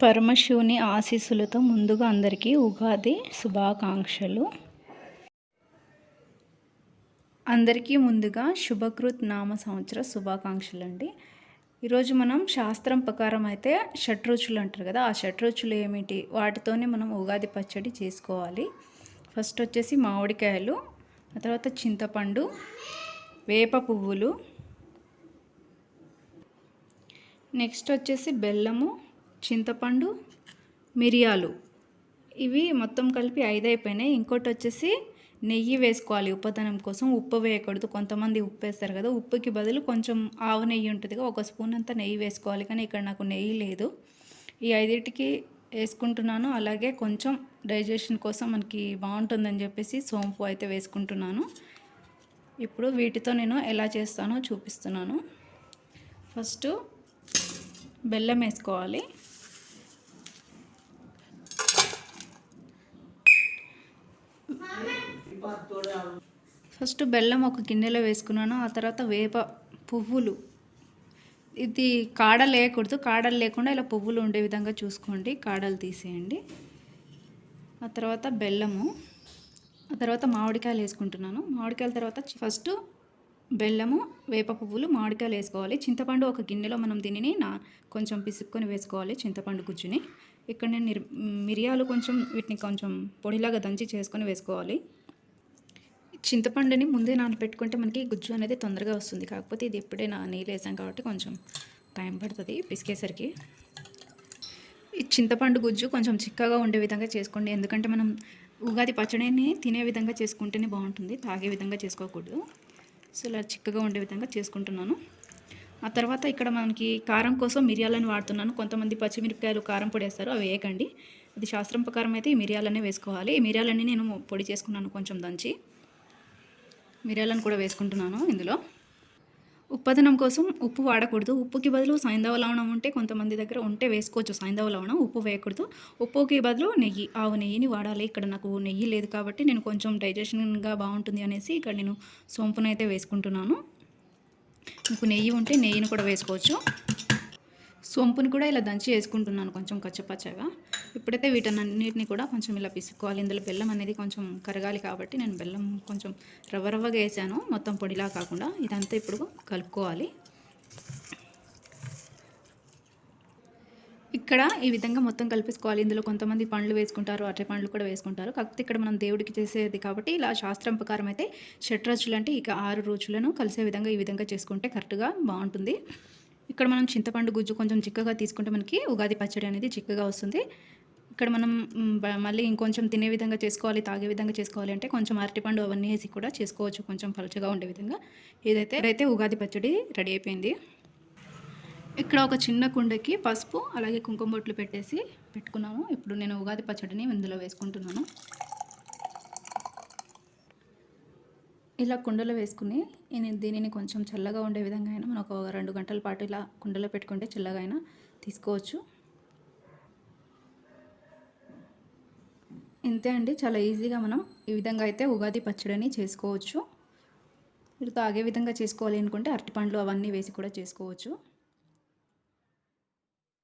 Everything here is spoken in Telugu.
పరమశివుని ఆశీస్సులతో ముందుగా అందరికీ ఉగాది శుభాకాంక్షలు. అందరికీ ముందుగా శుభకృత్ నామ సంవత్సర శుభాకాంక్షలు అండి ఈరోజు మనం శాస్త్రం ప్రకారం అయితే షట్రుచులు అంటారు కదా ఆ షట్రుచులు ఏమిటి? వాటితోనే మనం ఉగాది పచ్చడి చేసుకోవాలి. ఫస్ట్ వచ్చేసి మామిడికాయలు ఆ తర్వాత చింతపండు వేప పువ్వులు. నెక్స్ట్ వచ్చేసి బెల్లము చింతపండు మిరియాలు. ఇవి మొత్తం కలిపి ఐదు అయిపోయినాయి ఇంకోటి వచ్చేసి నెయ్యి వేసుకోవాలి ఉప్పదనం కోసం. ఉప్పు వేయకూడదు. కొంతమంది ఉప్పు వేస్తారు కదా. ఉప్పుకి బదులు కొంచెం ఆవు నెయ్యి ఉంటుంది ఒక స్పూన్ అంతా నెయ్యి వేసుకోవాలి కానీ ఇక్కడ నాకు నెయ్యి లేదు. ఈ ఐదింటికి వేసుకుంటున్నాను. అలాగే కొంచెం డైజెషన్ కోసం మనకి బాగుంటుందని చెప్పేసి సోంపు అయితే వేసుకుంటున్నాను. ఇప్పుడు వీటితో నేను ఎలా చేస్తానో చూపిస్తున్నాను. ఫస్ట్ బెల్లం వేసుకోవాలి. ఫస్ట్ బెల్లం ఒక గిన్నెలో వేసుకున్నాను ఆ తర్వాత వేప పువ్వులు. ఇది కాడలు వేయకూడదు కాడలు లేకుండా ఇలా పువ్వులు ఉండే విధంగా చూసుకోండి కాడలు తీసేయండి. ఆ తర్వాత బెల్లము. ఆ తర్వాత మామిడికాయలు వేసుకుంటున్నాను. మామిడికాయల తర్వాత ఫస్ట్ బెల్లము వేప పువ్వులు మామిడికాయలు వేసుకోవాలి. చింతపండు ఒక గిన్నెలో మనం దీనిని నా కొంచెం పిసుక్కొని వేసుకోవాలి చింతపండు గుజ్జుని. ఇక్కడ నేను మిరియాలు కొంచెం వీటిని కొంచెం పొడిలాగా దంచి చేసుకొని వేసుకోవాలి. చింతపండుని ముందే నానబెట్టుకుంటే మనకి గుజ్జు అనేది తొందరగా వస్తుంది. కాకపోతే ఇది ఇప్పుడే నా నీళ్ళు వేసాం కాబట్టి కొంచెం టైం పడుతుంది పిసికేసరికి. ఈ చింతపండు గుజ్జు కొంచెం చిక్కగా ఉండే విధంగా చేసుకోండి. ఎందుకంటే మనం ఉగాది పచ్చడిని తినే విధంగా చేసుకుంటేనే బాగుంటుంది. తాగే విధంగా చేసుకోకూడదు. సో ఇలా చిక్కగా ఉండే విధంగా చేసుకుంటున్నాను. ఆ తర్వాత ఇక్కడ మనకి కారం కోసం మిరియాలను వాడుతున్నాను. కొంతమంది పచ్చిమిరపకాయలు కారం పొడి వేస్తారు. అవి వేయకండి. అది శాస్త్రం ప్రకారం అయితే ఈ మిరియాలనే వేసుకోవాలి. ఈ మిరియాలన్నీ నేను పొడి చేసుకున్నాను కొంచెం దంచి. మిరియాలను కూడా వేసుకుంటున్నాను ఇందులో. ఉప్పదనం కోసం ఉప్పు వాడకూడదు. ఉప్పుకి బదులు సాయంధవ లవణం ఉంటే కొంతమంది దగ్గర ఉంటే వేసుకోవచ్చు. సాయంధవ లవణం ఉప్పు వేయకూడదు. ఉప్పుకి బదులు నెయ్యి ఆవు నెయ్యిని వాడాలి. ఇక్కడ నాకు నెయ్యి లేదు కాబట్టి నేను కొంచెం డైజెషన్గా బాగుంటుంది అనేసి ఇక్కడ నేను సోంపునైతే వేసుకుంటున్నాను. మీకు నెయ్యి ఉంటే నెయ్యిని కూడా వేసుకోవచ్చు. సోంపుని కూడా ఇలా దంచి వేసుకుంటున్నాను కొంచెం కచ్చపచ్చగా. ఇప్పుడైతే వీటన్నిటిని కూడా కొంచెం ఇలా పిసుకోవాలి ఇందులో బెల్లం అనేది కొంచెం కరగాలి కాబట్టి నేను బెల్లం కొంచెం రవ్వ రవ్వగా వేసాను. మొత్తం పొడిలా కాకుండా ఇదంతా ఇప్పుడు కలుపుకోవాలి. ఇక్కడ ఈ విధంగా మొత్తం కలిపేసుకోవాలి. ఇందులో కొంతమంది పండ్లు వేసుకుంటారు అరటి పండ్లు కూడా వేసుకుంటారు. కాకపోతే ఇక్కడ మనం దేవుడికి చేసేది కాబట్టి ఇలా శాస్త్రం ప్రకారం అయితే షట్రచులు అంటే ఇక ఆరు రోజులను కలిసే విధంగా ఈ విధంగా చేసుకుంటే కరెక్ట్గా బాగుంటుంది. ఇక్కడ మనం చింతపండు గుజ్జు కొంచెం చిక్కగా తీసుకుంటే మనకి ఉగాది పచ్చడి అనేది చిక్కగా వస్తుంది. ఇక్కడ మనం మళ్ళీ ఇంకొంచెం తినే విధంగా చేసుకోవాలి తాగే విధంగా చేసుకోవాలి అంటే కొంచెం అరటిపండు అవన్నీ వేసి కూడా చేసుకోవచ్చు కొంచెం పలుచగా ఉండే విధంగా. ఏదైతే అయితే ఉగాది పచ్చడి రెడీ అయిపోయింది. ఇక్కడ ఒక చిన్న కుండకి పసుపు అలాగే కుంకుమ బొట్లు పెట్టేసి పెట్టుకున్నాము. ఇప్పుడు నేను ఉగాది పచ్చడిని ఇందులో వేసుకుంటున్నాను. ఇలా కుండలో వేసుకుని దీనిని కొంచెం చల్లగా ఉండే విధంగా అయినా మనం ఒక రెండు గంటల పాటు ఇలా కుండలో పెట్టుకుంటే చల్లగా అయినా తీసుకోవచ్చు. ఇంతే అండి. చాలా ఈజీగా మనం ఈ విధంగా అయితే ఉగాది పచ్చడిని చేసుకోవచ్చు. మీరు తాగే విధంగా చేసుకోవాలి అనుకుంటే అరటిపండ్లు అవన్నీ వేసి కూడా చేసుకోవచ్చు.